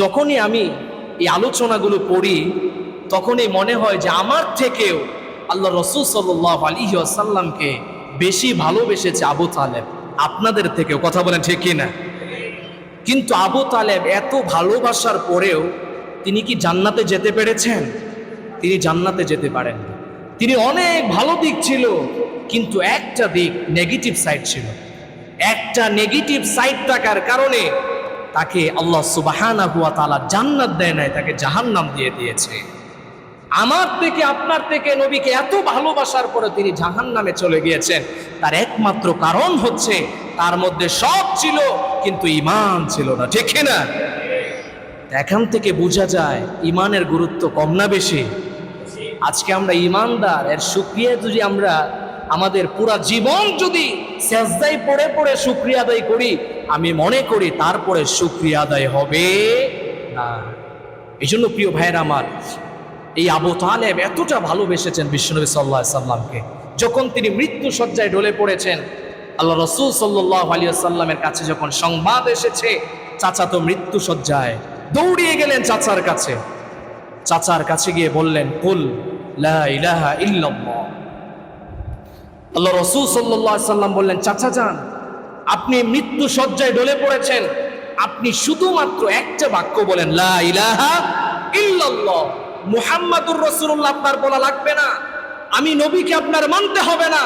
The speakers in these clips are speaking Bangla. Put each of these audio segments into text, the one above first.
যখনই আমি এই আলোচনাগুলো পড়ি, তখনই মনে হয় যে আমার থেকেও আল্লাহ রসুল সাল্লাহ আলী আসাল্লামকে বেশি ভালোবেসেছে আবু তালেব। আপনাদের থেকেও, কথা বলেন ঠিক না কিন্তু আবু তালেব এত ভালোবাসার পরেও তিনি কি জান্নাতে যেতে পেরেছেন? তিনি জান্নাতে যেতে পারেন তিনি অনেক ভালো দিক ছিল, কিন্তু একটা দিক নেগেটিভ সাইড ছিল। একটা নেগেটিভ সাইড থাকার কারণে তাকে আল্লাহ সুবাহানা হুয়া তালা জান্নাত দেয় নাই, তাকে জাহান্নাম দিয়ে দিয়েছে। আমার থেকে, আপনার থেকে নবীকে এত ভালোবাসার পরে তিনি জাহান নামে চলে গিয়েছেন। তার একমাত্র কারণ হচ্ছে, তার মধ্যে সব ছিল, কিন্তু ইমান ছিল না, ঠিক না এখান থেকে বোঝা যায় ইমানের গুরুত্ব কম না বেশি। আজকে আমরা ইমানদার এর সুক্রিয়া যদি আমরা আমাদের পুরা জীবন যদি সেজদাই পড়ে পড়ে সুক্রিয়া আদায় করি আমি মনে করি তারপরে সুক্রিয়া আদায় হবে না। এই জন্য প্রিয় ভাইয়ের আমার, এই আবু তালেব এতটা ভালোবেসেছেন বিশ্বনবী সাল্লাহ সাল্লামকে। যখন তিনি মৃত্যু সজ্জায় ঢলে পড়েছেন, আল্লাহ রসুল সাল্লাহ আলী সাল্লামের কাছে যখন সংবাদ এসেছে চাচা তো মৃত্যু সজ্জায় দৌড়িয়ে গেলেন চাচার কাছে। চাচার কাছে গিয়ে বললেন, কুল ইলাহা আল্লাহ রসুল সাল্লাহ সাল্লাম বললেন, চাচা যান। আপনি মৃত্যু সজ্জায় ডলে পড়েছেন। আপনি শুধুমাত্র একটা বাক্য বলেন মুহাম্মাদুর রাসূলুল্লাহ আপনার বলা লাগবে না। আমি নবীকে আপনার মানতে হবে না।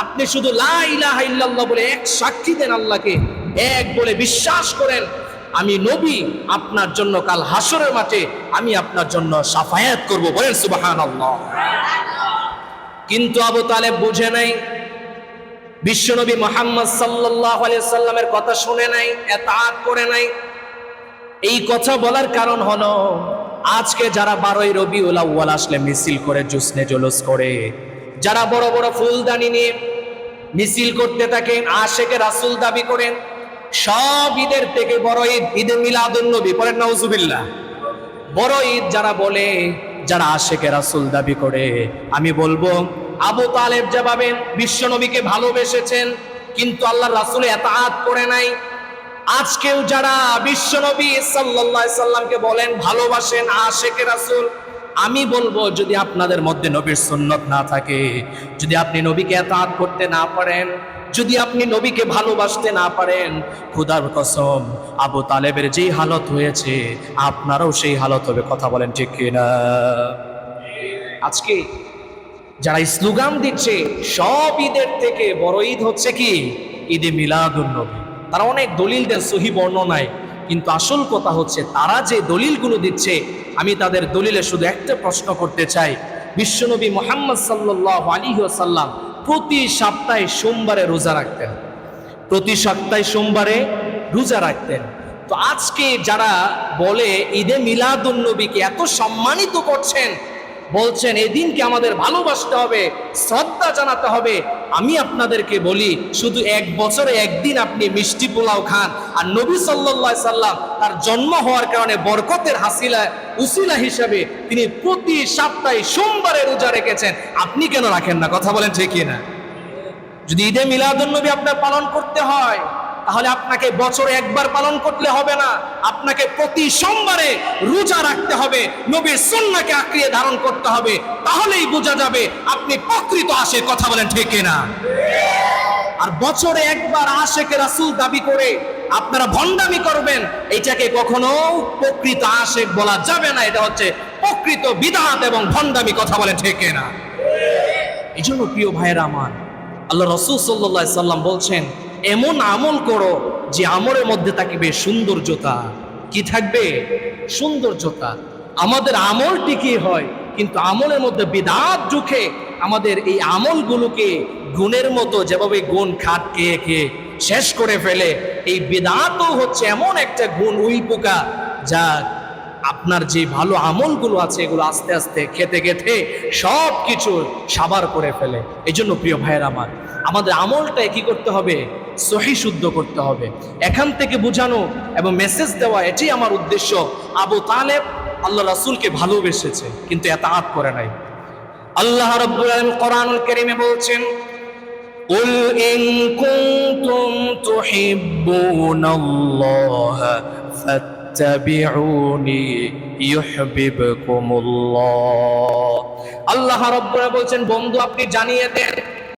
আপনি শুধু লা বলে এক সাক্ষী দেন আল্লাহকে, এক বলে বিশ্বাস করেন, আমি নবী, আপনার জন্য কাল হাসরের মাঠে আমি আপনার জন্য সাফায়াত করব। বলেন, সুবহানাল্লাহ। কিন্তু আবু তালেব বুঝে নাই বিশ্বনবী মোহাম্মদ সাল্লাহ সাল্লামের কথা শুনে নাই এতাত করে নাই। এই কথা বলার কারণ হলো, আজকে যারা বারোই রবি ওয়াল আসলে মিছিল করে, জুসনে জলস করে, যারা বড় বড় ফুলদানি নিয়ে মিছিল করতে থাকেন, আশেকে রাসুল দাবি করেন, সব ঈদের থেকে বড় ঈদ, ঈদে মিলাদুন নবী, পড়েন নাউজুবিল্লাহ। বড় ঈদ যারা বলে, যারা আশেকে রাসুল দাবি করে, আমি বলব আবু তালেব জবাবে বিশ্বনবীকে ভালোবেসেছেন, কিন্তু আল্লাহ রাসুল এতাত করে নাই। আজকেও যারা বিশ্বনবী সাল্লাল্লাহু সাল্লামকে বলেন, ভালোবাসেন আশেকে রাসুল, আমি বলব যদি আপনাদের মধ্যে নবীর সুন্নত না থাকে, যদি আপনি নবীকে এতাত করতে না পারেন, যদি আপনি নবীকে ভালোবাসতে না পারেন, খুদার কসম, আবু তালেবের যেই হালত হয়েছে, আপনারও সেই হালত হবে, কথা বলেন ঠিক কিনা? আজকে যারা স্লোগান দিচ্ছে, সব ঈদের থেকে বড় ঈদ হচ্ছে কি? ঈদে মিলাদুন নবী। তারা অনেক দলিল দেন সহি বর্ণনায়, কিন্তু আসল কথা হচ্ছে তারা যে দলিলগুলো দিচ্ছে, আমি তাদের দলিলে শুধু একটা প্রশ্ন করতে চাই। বিশ্বনবী মোহাম্মদ সাল্লাহ আলী সাল্লাম প্রতি সপ্তাহে সোমবারে রোজা রাখতেন। প্রতি সপ্তাহে সোমবারে রোজা রাখতেন। তো আজকে যারা বলে ঈদে মিলাদুন নবীকে এত সম্মানিত করছেন বলছেন এদিনকে আমাদের ভালোবাসতে হবে, শ্রদ্ধা জানাতে হবে। আমি আপনাদেরকে বলি, শুধু এক বছরে একদিন আপনি মিষ্টি পোলাও খান। আর নবী সাল্লাহ সাল্লাম তার জন্ম হওয়ার কারণে বরকতের হাসিলা, উসিলা হিসাবে তিনি প্রতি সপ্তাহে সোমবারে রোজা রেখেছেন। আপনি কেন রাখেন না? কথা বলেন ঠিক না যদি ঈদে মিলাদুন্নবী আপনার পালন করতে হয় তাহলে আপনাকে বছরে একবার পালন করলে হবে না। আপনাকে প্রতি সোমবারে রোজা রাখতে হবে, নবীর সুন্নাকে আঁকড়িয়ে ধারণ করতে হবে। তাহলেই বোঝা যাবে আপনি প্রকৃত আসে কথা বলেন ঠিক না আর বছরে একবার আশেকে রাসূল দাবি করে আপনারা ভণ্ডামি করবেন, এটাকে কখনো প্রকৃত আশেক বলা যাবে না। এটা হচ্ছে প্রকৃত বিধাত এবং ভণ্ডামি, কথা বলেন ঠিক না এই জন্য প্রিয় ভাইয়েরা আমার, আল্লাহ রসুল সাল্লাহ সাল্লাম বলছেন এমন আমল করো যে আমলের মধ্যে থাকবে সৌন্দর্যতা, কি থাকবে? সৌন্দর্যতা। আমাদের আমল টিকি হয়, কিন্তু আমলের মধ্যে বিদাত ঢুকে আমাদের এই আমলগুলোকে গুণের মতো যেভাবে গুণ খাট খেয়ে খেয়ে শেষ করে ফেলে, এই বিদাতও হচ্ছে এমন একটা গুণ উই পোকা যা আপনার যে ভালো আমলগুলো আছে এগুলো আস্তে আস্তে খেতে খেতে সব কিছু সাবার করে ফেলে এই জন্য প্রিয় ভাইয়ের আমার আমাদের আমলটা কি করতে হবে সহি শুদ্ধ করতে হবে এখান থেকে বোঝানো এবং মেসেজ দেওয়া এটাই আমার উদ্দেশ্য আবু তালেব আল্লাহ রাসূলকে ভালোবেসেছে কিন্তু এতাআত করে নাই আল্লাহ রাব্বুল আলামিন কোরআনুল কারীমে বলছেন قل إن كنتم تحبون الله ফাত্তাবিউনি ইউহিব্বুকুমুল্লাহ। আল্লাহ রাব্বুল বলছেন বন্ধু আপনি জানিয়ে দেন